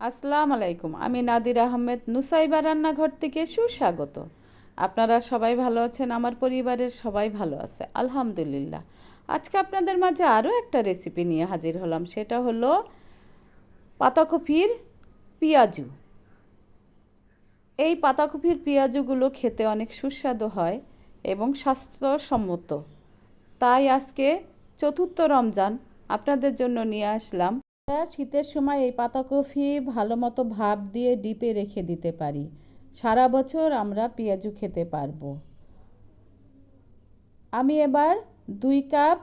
আসসালামু আলাইকুম, আমি নাদির আহমেদ, নুসাইবা রান্নাঘর থেকে সুস্বাগত। আপনারা সবাই ভালো আছেন? আমার পরিবারের সবাই ভালো আছে, আলহামদুলিল্লাহ। আজকে আপনাদের মাঝে আরও একটা রেসিপি নিয়ে হাজির হলাম, সেটা হলো পাতাকপির পেঁয়াজু। এই পাতাকপির পেঁয়াজুগুলো খেতে অনেক সুস্বাদু হয় এবং স্বাস্থ্যসম্মত। তাই আজকে চতুর্থ রমজান, আপনাদের জন্য নিয়ে আসলাম শীতের সময় এই পাতাকপি ভালো মতো ভাপ দিয়ে ডিপে রেখে দিতে পারি। সারা বছর আমরা পেঁয়াজু খেতে পারব। আমি এবার দুই কাপ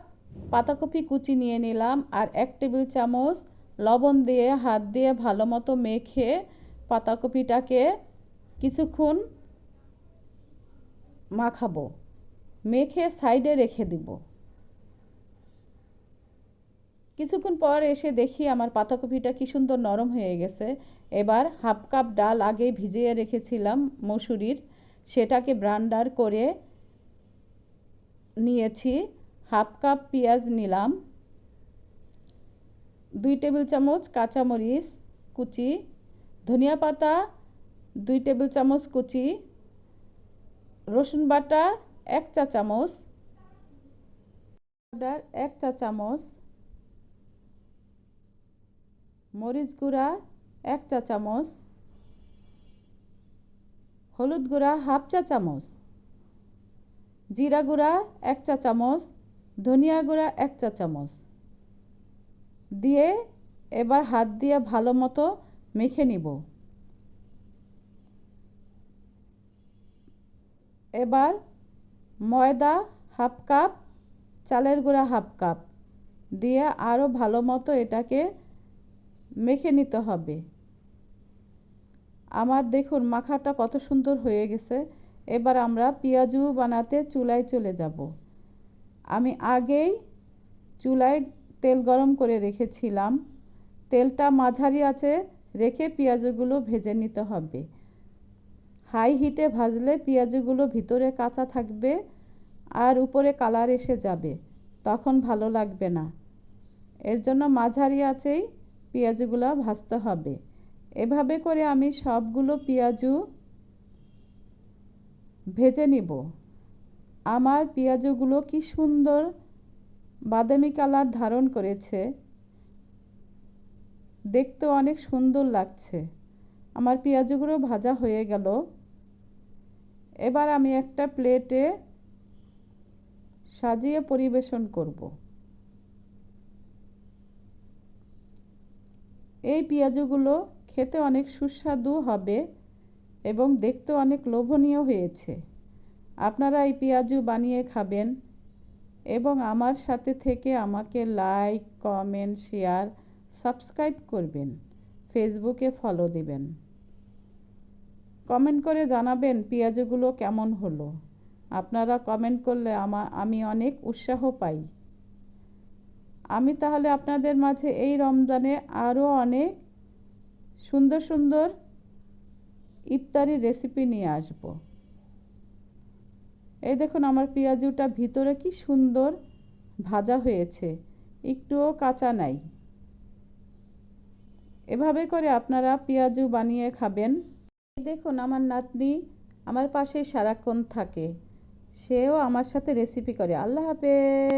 পাতাকপি কুচি নিয়ে নিলাম আর এক টেবিল চামচ লবণ দিয়ে হাত দিয়ে ভালো মতো মেখে পাতাকপিটাকে কিছুক্ষণ মাখাবো। মেখে সাইডে রেখে দিব। কিছুক্ষণ পর এসে দেখি আমার পাতাকপিটা কি সুন্দর নরম হয়ে গেছে। এবার হাফ কাপ ডাল আগে ভিজিয়ে রেখেছিলাম মসুরির। সেটাকে ব্রান্ডার করে নিয়েছি। হাফ কাপ পেঁয়াজ নিলাম, দুই টেবিল চামচ কাঁচামরিচ কুচি, ধনিয়া পাতা দুই টেবিল চামচ কুচি, রসুন বাটা এক চা চামচ এক চা চামচ মরিচ গুঁড়া, এক চা চামচ। হলুদ গুঁড়া, হাফ চা চামচ। জিরা গুঁড়া, এক চা চামচ। ধনিয়া গুঁড়া, এক চা চামচ। দিয়ে এবার হাত দিয়ে ভালো মতো মেখে নিব। এবার ময়দা হাফ কাপ, চালের গুঁড়া হাফ কাপ। দিয়ে আরও ভালো মতো এটাকে মেখে নিতে হবে। আমার দেখুন, মাখাটা কত সুন্দর হয়ে গেছে। এবার আমরা পেঁয়াজু বানাতে চুলায় চলে যাব। আমি আগেই চুলায় তেল গরম করে রেখেছিলাম। তেলটা মাঝারি আছে, রেখে পেঁয়াজগুলো ভেজে নিতে হবে। হাই হিটে ভাজলে পেঁয়াজগুলো ভিতরে কাঁচা থাকবে আর উপরে কালার এসে যাবে, তখন ভালো লাগবে না। এর জন্য মাঝারি আছেই পেঁয়াজগুলো ভাজতে হবে। এভাবে করে আমি সবগুলো পেঁয়াজু ভেজে নিব। আমার পেঁয়াজগুলো কি সুন্দর বাদামি কালার ধারণ করেছে। দেখতে অনেক সুন্দর লাগছে। আমার পেঁয়াজগুলো ভাজা হয়ে গেল। এবার আমি একটা প্লেটে সাজিয়ে পরিবেশন করব। এই পেঁয়াজগুলো খেতে অনেক সুস্বাদু হবে এবং দেখতে অনেক লোভনীয় হয়েছে। আপনারা এই পেঁয়াজু বানিয়ে খাবেন এবং আমার সাথে থেকে আমাকে লাইক কমেন্ট শেয়ার সাবস্ক্রাইব করবেন। ফেসবুকে ফলো দিবেন। কমেন্ট করে জানাবেন পেঁয়াজগুলো কেমন হলো। আপনারা কমেন্ট করলে আমা আমি অনেক উৎসাহ পাই। আমি তাহলে আপনাদের মাঝে এই রমজানে আরও অনেক সুন্দর সুন্দর ইফতারি রেসিপি নিয়ে আসব। এই দেখুন আমার পেঁয়াজুটা ভিতরে কি সুন্দর ভাজা হয়েছে, একটুও কাঁচা নাই। এভাবে করে আপনারা পেঁয়াজু বানিয়ে খাবেন। এই দেখুন আমার নাতনি আমার পাশেই সারাক্ষণ থাকে, সেও আমার সাথে রেসিপি করে। আল্লাহ হাফেজ।